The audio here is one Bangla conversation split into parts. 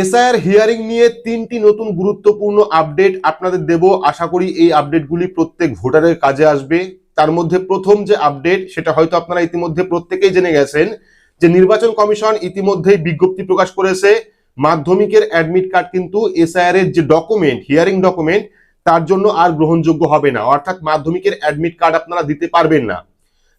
এসআইআর হিয়ারিং নিয়ে তিনটি নতুন গুরুত্বপূর্ণ আপডেট আপনাদের দেব। আশা করি এই আপডেটগুলি প্রত্যেক ভোটারের কাজে আসবে। তার মধ্যে প্রথম যে আপডেট, সেটা হয়তো আপনারা ইতিমধ্যে প্রত্যেকেই জেনে গেছেন, যে নির্বাচন কমিশন ইতিমধ্যেই বিজ্ঞপ্তি প্রকাশ করেছে, মাধ্যমিকের অ্যাডমিট কার্ড কিন্তু এসআইআর এর যে ডকুমেন্ট হিয়ারিং ডকুমেন্ট তার জন্য আর গ্রহণযোগ্য হবে না। অর্থাৎ মাধ্যমিকের অ্যাডমিট কার্ড আপনারা দিতে পারবেন না।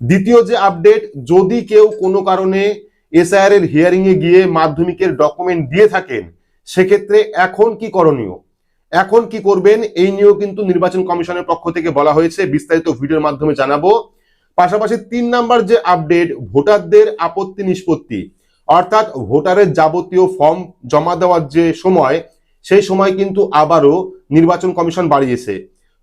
দ্বিতীয় যে আপডেট, যদি কেউ কোনো কারণে এসআইআর এর হিয়ারিং এ গিয়ে মাধ্যমিকের ডকুমেন্ট দিয়ে থাকেন, সেক্ষেত্রে এখন কি করণীয়? এখন কি করবেন? এই নিয়েও কিন্তু নির্বাচন কমিশনের পক্ষ থেকে বলা হয়েছে, বিস্তারিত ভিডিওর মাধ্যমে জানাব। পাশাপাশি তিন নাম্বার যে আপডেট ভোটারদের আপত্তি নিষ্পত্তি, অর্থাৎ ভোটারের যাবতীয় ফর্ম জমা দেওয়ার যে সময়, সেই সময় কিন্তু আবারও নির্বাচন কমিশন বাড়িয়েছে।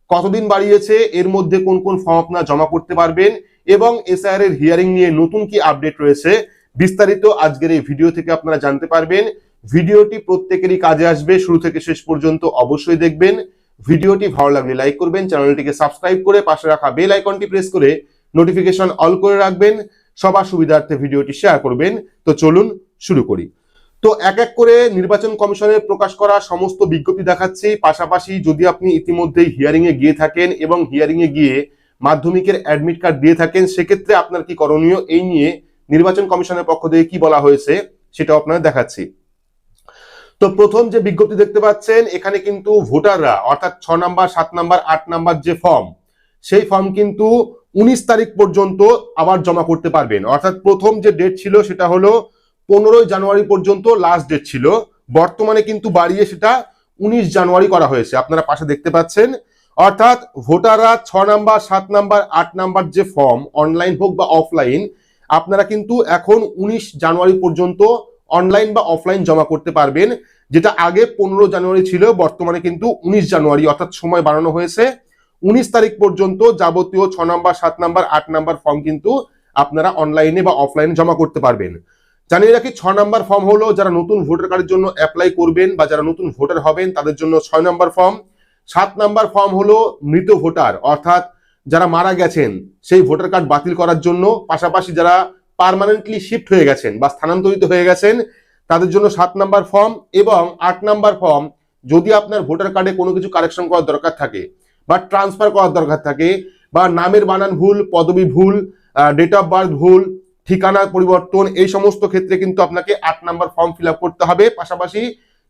কতদিন বাড়িয়েছে? এর মধ্যে কোন কোন ফর্ম আপনারা জমা করতে পারবেন? এবং এসআইআর এর হিয়ারিং নিয়ে নতুন কি আপডেট রয়েছে? বিস্তারিত আজকের এই ভিডিও থেকে আপনারা জানতে পারবেন। ভিডিওটি প্রত্যেকেরই কাজে আসবে, শুরু থেকে শেষ পর্যন্ত অবশ্যই দেখবেন। ভিডিওটি ভালো লাগলে লাইক করবেন, চ্যানেলটিকে সাবস্ক্রাইব করে পাশে রাখা বেল আইকনটি প্রেস করে নোটিফিকেশন অল করে রাখবেন, সবার সুবিধার্থে ভিডিওটি শেয়ার করবেন। তো চলুন শুরু করি। তো এক এক করে নির্বাচন কমিশনের প্রকাশ করা সমস্ত বিজ্ঞপ্তি দেখাচ্ছি। পাশাপাশি যদি আপনি ইতিমধ্যেই হিয়ারিং এ গিয়ে থাকেন এবং হিয়ারিং এ গিয়ে মাধ্যমিকের অ্যাডমিট কার্ড দিয়ে থাকেন, সেক্ষেত্রে আপনার কি করণীয়? এই নিয়ে নির্বাচন কমিশনের পক্ষ থেকে কি বলা হয়েছে সেটা আপনাদের দেখাচ্ছি। তো প্রথম যে বিজ্ঞপ্তি দেখতে পাচ্ছেন, এখানে কিন্তু ভোটাররা, অর্থাৎ ছ নাম্বার, সাত নাম্বার, আট নাম্বার যে ফর্ম, সেই ফর্ম কিন্তু উনিশ তারিখ পর্যন্ত আবার জমা করতে পারবেন। অর্থাৎ প্রথম যে ডেট ছিল সেটা হলো পনেরোই জানুয়ারি পর্যন্ত লাস্ট ডেট ছিল। বর্তমানে কিন্তু বাড়িয়ে সেটা উনিশ জানুয়ারি করা হয়েছে। আপনারা পাশে দেখতে পাচ্ছেন। অর্থাৎ ভোটাররা ছ নাম্বার, সাত নাম্বার, আট নাম্বার যে ফর্ম অনলাইন হোক বা অফলাইন আপনারা কিন্তু এখন উনিশ জানুয়ারি পর্যন্ত অনলাইন বা অফলাইন জমা করতে পারবেন, যেটা আগে পনেরো জানুয়ারি ছিল, বর্তমানে কিন্তু উনিশ জানুয়ারি, অর্থাৎ সময় বাড়ানো হয়েছে। উনিশ তারিখ পর্যন্ত যাবতীয় ছ নাম্বার, সাত নাম্বার, আট নাম্বার ফর্ম কিন্তু আপনারা অনলাইনে বা অফলাইনে জমা করতে পারবেন। জানিয়ে রাখি, ছ নাম্বার ফর্ম হলো যারা নতুন ভোটার কার্ডের জন্য অ্যাপ্লাই করবেন বা যারা নতুন ভোটার হবেন, তাদের জন্য ছয় নাম্বার ফর্ম সাত নাম্বার ফর্ম হলো মৃত ভোটার, অর্থাৎ যারা মারা গেছেন, সেই ভোটার কার্ড বাতিল করার জন্য পাশাপাশি যারা পার্মানেন্টলি শিফট হয়ে গেছেন বা স্থানান্তরিত হয়ে গেছেন, তাদের জন্য সাত নাম্বার ফর্ম এবং আট নাম্বার ফর্ম যদি আপনার ভোটার কার্ডে কোনো কিছু কারেকশন করার দরকার থাকে বা ট্রান্সফার করার দরকার থাকে বা নামের বানান ভুল, পদবি ভুল ডেট অফ বার্থ ভুল, ঠিকানা পরিবর্তন, এই সমস্ত ক্ষেত্রে কিন্তু আপনাকে আট নাম্বার ফর্ম ফিল করতে হবে। পাশাপাশি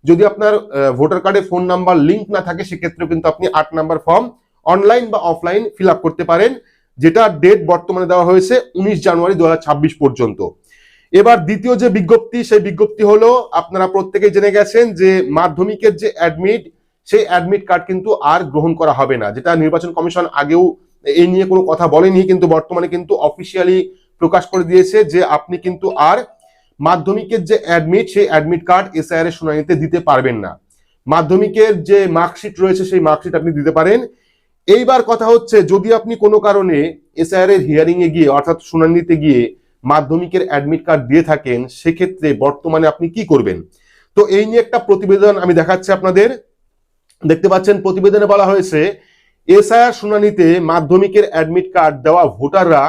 যদি আপনার ভোটার কার্ডে ফোন নাম্বার লিঙ্ক না থাকে, সেক্ষেত্রেও কিন্তু আপনি আট নাম্বার ফর্ম অনলাইন বা অফলাইন ফিল করতে পারেন, যেটা ডেট বর্তমানে দেওয়া হয়েছে উনিশ জানুয়ারি দু হাজার ছাব্বিশ পর্যন্ত। এবার দ্বিতীয় যে বিজ্ঞপ্তি, সেই বিজ্ঞপ্তি হলো, আপনারা প্রত্যেকেই জেনে গেছেন যে মাধ্যমিকের যে অ্যাডমিট সেই অ্যাডমিট কার্ড কিন্তু আর গ্রহণ করা হবে না। যেটা নির্বাচন কমিশন আগেও এই নিয়ে কোনো কথা বলেনি, কিন্তু বর্তমানে কিন্তু অফিসিয়ালি প্রকাশ করে দিয়েছে যে আপনি কিন্তু আর মাধ্যমিকের যে অ্যাডমিট সেই অ্যাডমিট কার্ড এসআইআর এর শুনানিতে দিতে পারবেন না। মাধ্যমিকের যে মার্কশিট রয়েছে, সেই মার্কশিট আপনি দিতে পারেন। এইবার কথা হচ্ছে, যদি আপনি কোনো কারণে এসআইআর এর হিয়ারিং এ গিয়ে, অর্থাৎ শুনানিতে গিয়ে মাধ্যমিকের অ্যাডমিট কার্ড দিয়ে থাকেন, সেক্ষেত্রে বর্তমানে আপনি কি করবেন? তো এই নিয়ে একটা প্রতিবেদন আমি দেখাচ্ছি আপনাদের। দেখতে পাচ্ছেন, প্রতিবেদনে বলা হয়েছে, এসআইআর শুনানিতে মাধ্যমিকের অ্যাডমিট কার্ড দেওয়া ভোটাররা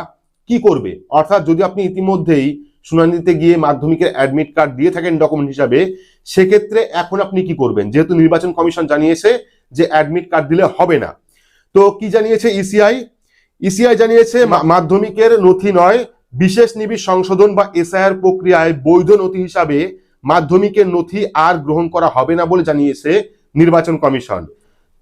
কি করবে? অর্থাৎ যদি আপনি ইতিমধ্যেই শুনানিতে গিয়ে মাধ্যমিকের অ্যাডমিট কার্ড দিয়ে থাকেন ডকুমেন্ট হিসাবে, সেক্ষেত্রে এখন আপনি কি করবেন? যেহেতু নির্বাচন কমিশন জানিয়েছে যে অ্যাডমিট কার্ড দিলে হবে না। তো কি জানিয়েছে ইসিআই ইসিআই জানিয়েছে, মা- মাধ্যমিকের নথি নয়, বিশেষ নিবিড় সংশোধন বা এসআইআর প্রক্রিয়ায় বৈধ নথি হিসাবে মাধ্যমিকের নথি আর গ্রহণ করা হবে না বলে জানিয়েছে নির্বাচন কমিশন।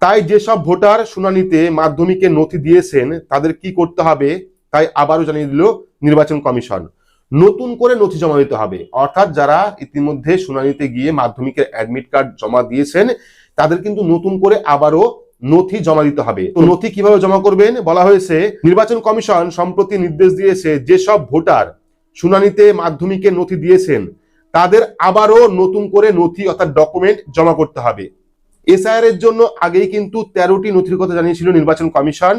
তাই যেসব ভোটার শুনানিতে মাধ্যমিকের নথি দিয়েছেন, তাদের কি করতে হবে? তাই আবারও জানিয়ে দিল নির্বাচন কমিশন। নতুন করে নথি জমা দিতে হবে। অর্থাৎ যারা ইতিমধ্যে শুনানিতে গিয়ে মাধ্যমিকের অ্যাডমিট কার্ড জমা দিয়েছেন, তাদের কিন্তু নতুন করে আবারও নথি জমা দিতে হবে। তো নথি কীভাবে জমা করবেন? বলা হয়েছে, নির্বাচন কমিশন সম্প্রতি নির্দেশ দিয়েছে যেসব ভোটার শুনানিতে মাধ্যমিকের নথি দিয়েছেন, তাদের আবারও নতুন করে নথি অর্থাৎ ডকুমেন্ট জমা করতে হবে। এসআইআর এর জন্য আগেই কিন্তু তেরোটি নথির কথা জানিয়েছিল নির্বাচন কমিশন।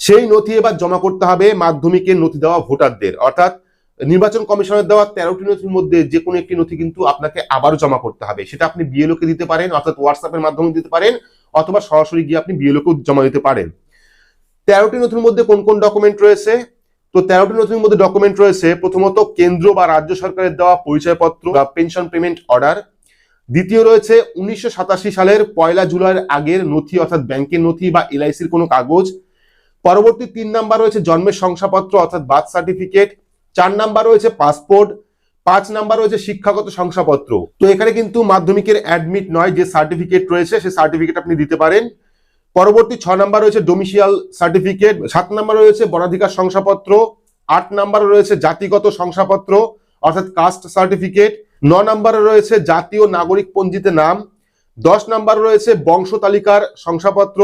সেই নথি এবার জমা করতে হবে মাধ্যমিকের নথি দেওয়া ভোটারদের। অর্থাৎ নির্বাচন কমিশনের দেওয়া তেরোটি নথির মধ্যে যে কোনো একটি নথি কিন্তু আপনাকে আবারও জমা করতে হবে। সেটা আপনি বিএলও কে দিতে পারেন, অর্থাৎ হোয়াটসঅ্যাপের মাধ্যমে দিতে পারেন অথবা সরাসরি গিয়ে আপনি বিএলও কেও জমা দিতে পারেন। তেরোটি নথির মধ্যে কোন কোন ডকুমেন্ট রয়েছে? তো তেরোটি নথির মধ্যে ডকুমেন্ট রয়েছে, প্রথমত কেন্দ্র বা রাজ্য সরকারের দেওয়া পরিচয়পত্র বা পেনশন পেমেন্ট অর্ডার দ্বিতীয় রয়েছে উনিশশো সাতাশি সালের পয়লা জুলাইয়ের আগের নথি, অর্থাৎ ব্যাংকের নথি বা এলআইসির কোনো কাগজ। পরবর্তী তিন নাম্বার রয়েছে জন্মের শংসাপত্র, অর্থাৎ বার্থ সার্টিফিকেট চার নাম্বার রয়েছে পাসপোর্ট পাঁচ নাম্বার রয়েছে শিক্ষাগত শংসাপত্র। তো এখানে কিন্তু মাধ্যমিকের অ্যাডমিট নয়, যে সার্টিফিকেট রয়েছে সেই সার্টিফিকেট আপনি দিতে পারেন। পরবর্তী ছ নাম্বার রয়েছে ডোমিসিয়াল সার্টিফিকেট সাত নাম্বার রয়েছে বনাধিকার শংসাপত্র, আট নাম্বার রয়েছে জাতিগত শংসাপত্র, অর্থাৎ কাস্ট সার্টিফিকেট ন নম্বরে রয়েছে জাতীয় নাগরিক পঞ্জিতে নাম, দশ নম্বর রয়েছে বংশ তালিকার শংসাপত্র,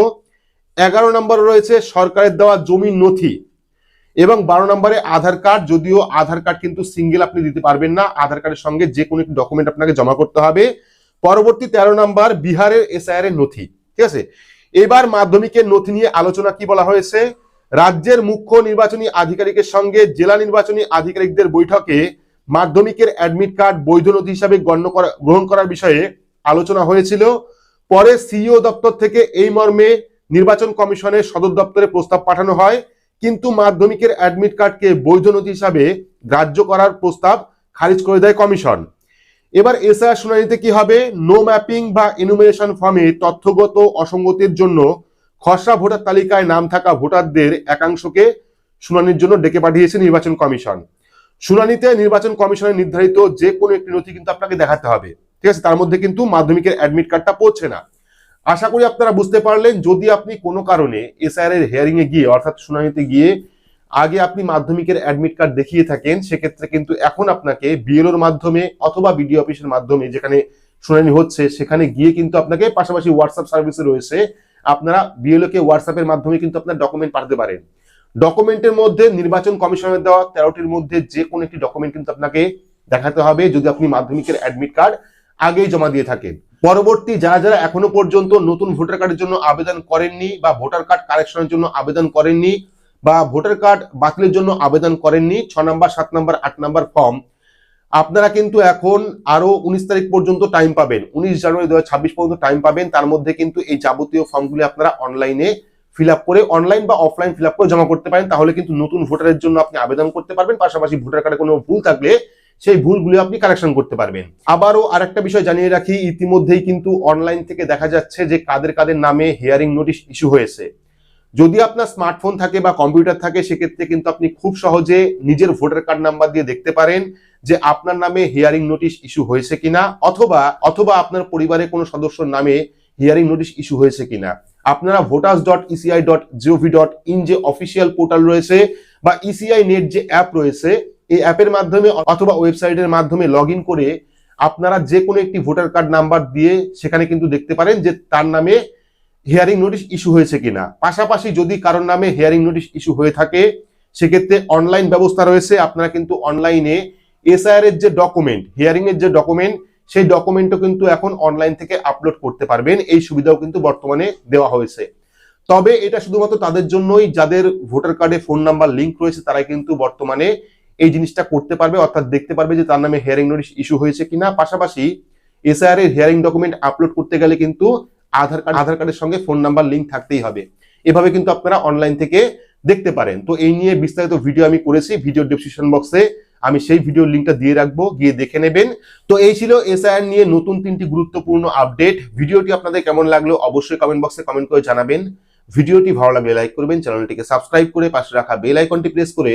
এগারো নম্বর রয়েছে সরকারের দেওয়া জমির নথি। এবং বারো নম্বরে আধার কার্ড, যদিও আধার কার্ড কিন্তু সিঙ্গেল আপনি দিতে পারবেন না, আধার কার্ডের সঙ্গে যে কোনো একটি ডকুমেন্ট আপনাকে জমা করতে হবে। পরবর্তী তেরো নম্বর, বিহারের এসআইআর এর নথি, ঠিক আছে? এবার মাধ্যমিকের নথি নিয়ে আলোচনা কি বলা হয়েছে? রাজ্যের মুখ্য নির্বাচনী আধিকারিকের সঙ্গে জেলা নির্বাচনী আধিকারিকদের বৈঠকে মাধ্যমিকের অ্যাডমিট কার্ড বৈধ নথি হিসাবে গণ্য করা, গ্রহণ করার বিষয়ে আলোচনা হয়েছিল। পরে সিইও দপ্তর থেকে এই মর্মে নির্বাচন কমিশনের সদর দপ্তরে প্রস্তাব পাঠানো হয়। কিন্তু মাধ্যমিকের অ্যাডমিট কার্ডকে বৈধ নথি হিসাবে গ্রাহ্য করার প্রস্তাব খারিজ করে দেয় কমিশন। এবার এসআর শুনানিতে কি হবে? নো ম্যাপিং বা ইনুমিনেশন ফর্মে তথ্যগত অসঙ্গতির জন্য খসড়া ভোটার তালিকায় নাম থাকা ভোটারদের একাংশকে শুনানির জন্য ডেকে পাঠিয়েছে নির্বাচন কমিশন। শুনানিতে নির্বাচন কমিশনের নির্ধারিত যে কোনো একটি নথি কিন্তু আপনাকে দেখাতে হবে। ঠিক আছে? তার মধ্যে কিন্তু মাধ্যমিকের অ্যাডমিট কার্ডটা পড়ছে না। আশা করি আপনারা বুঝতে পারলেন, যদি আপনি কোনো কারণে এসআইআর এর হিয়ারিং এ গিয়ে, অর্থাৎ শুনানিতে গিয়ে আগে আপনি মাধ্যমিকের অ্যাডমিট কার্ড দেখিয়ে থাকেন, সেক্ষেত্রে কিন্তু এখন আপনাকে বিএলওর মাধ্যমে অথবা বিডিও অফিসের মাধ্যমে যেখানে শুনানি হচ্ছে, সেখানে গিয়ে কিন্তু আপনাকে পাশাপাশি হোয়াটসঅ্যাপ সার্ভিসে রয়েছে। আপনারা বিএলও কে হোয়াটসঅ্যাপের মাধ্যমে কিন্তু আপনার ডকুমেন্ট পাঠাতে পারেন। ডকুমেন্টের মধ্যে নির্বাচন কমিশনের দেওয়া তেরোটির মধ্যে যে কোনো একটি ডকুমেন্ট কিন্তু আপনাকে দেখাতে হবে। যদি আপনি মাধ্যমিকের অ্যাডমিট কার্ড আগেই জমা দিয়ে থাকেন। পরবর্তী যারা যারা এখনও পর্যন্ত নতুন ভোটার কার্ডের জন্য আবেদন করেননি বা ভোটার কার্ড কারেকশনের জন্য আবেদন করেননি বা ভোটার কার্ড বাতিলের জন্য আবেদন করেননি, ছ নম্বর, সাত নম্বর, আট নম্বর ফর্ম, আপনারা কিন্তু এখন আরও উনিশ তারিখ পর্যন্ত টাইম পাবেন। উনিশ জানুয়ারি দু হাজার ছাব্বিশ পর্যন্ত টাইম পাবেন। তার মধ্যে কিন্তু এই যাবতীয় ফর্মগুলি আপনারা অনলাইনে ফিল করে অনলাইন বা অফলাইন ফিল করে জমা করতে পারেন। তাহলে কিন্তু নতুন ভোটারের জন্য আপনি আবেদন করতে পারবেন। পাশাপাশি ভোটার কার্ডে কোনো ভুল থাকলে সেই ভুলগুলি আপনি কারেকশন করতে পারবেন। আবারও আরেকটা বিষয় জানিয়ে রাখি, ইতিমধ্যেই কিন্তু অনলাইন থেকে দেখা যাচ্ছে যে কাদের কাদের নামে হিয়ারিং নোটিশ ইস্যু হয়েছে। যদি আপনার স্মার্টফোন থাকে বা কম্পিউটার থাকে, সেক্ষেত্রে কিন্তু আপনি খুব সহজে নিজের ভোটার কার্ড নাম্বার দিয়ে দেখতে পারেন যে আপনার নামে হিয়ারিং নোটিশ ইস্যু হয়েছে কিনা, অথবা অথবা আপনার পরিবারের কোনো সদস্যর নামে হিয়ারিং নোটিশ ইস্যু হয়েছে কিনা। আপনারা voters dot ECI dot GOV dot in যে অফিসিয়াল পোর্টাল রয়েছে বা ইসিআই নেট যে অ্যাপ রয়েছে এই অ্যাপের মাধ্যমে অথবা ওয়েবসাইটের মাধ্যমে লগ করে আপনারা যে কোনো একটি ভোটার কার্ড নাম্বার দিয়ে সেখানে কিন্তু দেখতে পারেন যে তার নামে হিয়ারিং নোটিশ ইস্যু হয়েছে কিনা। পাশাপাশি যদি কারোর নামে হিয়ারিং নোটিশ ইস্যু হয়ে থাকে, সেক্ষেত্রে অনলাইন ব্যবস্থা রয়েছে। আপনারা কিন্তু অনলাইনে এসআইআর এর যে ডকুমেন্ট হিয়ারিং এর যে ডকুমেন্ট সেই ডকুমেন্টও কিন্তু এখন অনলাইন থেকে আপলোড করতে পারবেন। এই সুবিধাও কিন্তু বর্তমানে দেওয়া হয়েছে। তবে এটা শুধুমাত্র তাদের জন্যই, যাদের ভোটার কার্ডে ফোন নাম্বার লিঙ্ক রয়েছে, তারাই কিন্তু বর্তমানে এই জিনিসটা করতে পারবে, অর্থাৎ দেখতে পারবে যে তার নামে হিয়ারিং নোটিশ ইস্যু হয়েছে কিনা। পাশাপাশি এসআইআর এর হিয়ারিং ডকুমেন্ট আপলোড করতে গেলে কিন্তু আধার কার্ড আধার কার্ডের সঙ্গে ফোন নাম্বার লিঙ্ক থাকতেই হবে। এভাবে কিন্তু আপনারা অনলাইন থেকে দেখতে পারেন। তো এই নিয়ে বিস্তারিত ভিডিও আমি করেছি ভিডিও ডিসক্রিপশন বক্সে আমি সেই ভিডিও লিঙ্কটা দিয়ে রাখব, গিয়ে দেখে নেবেন। তো এই ছিল এসআইআর নিয়ে নতুন তিনটি গুরুত্বপূর্ণ আপডেট ভিডিওটি আপনাদের কেমন লাগল অবশ্যই কমেন্ট বক্সে কমেন্ট করে জানাবেন। ভিডিওটি ভালো লাগলে লাইক করবেন চ্যানেলটিকে সাবস্ক্রাইব করে পাশে রাখা বেল আইকনটি প্রেস করে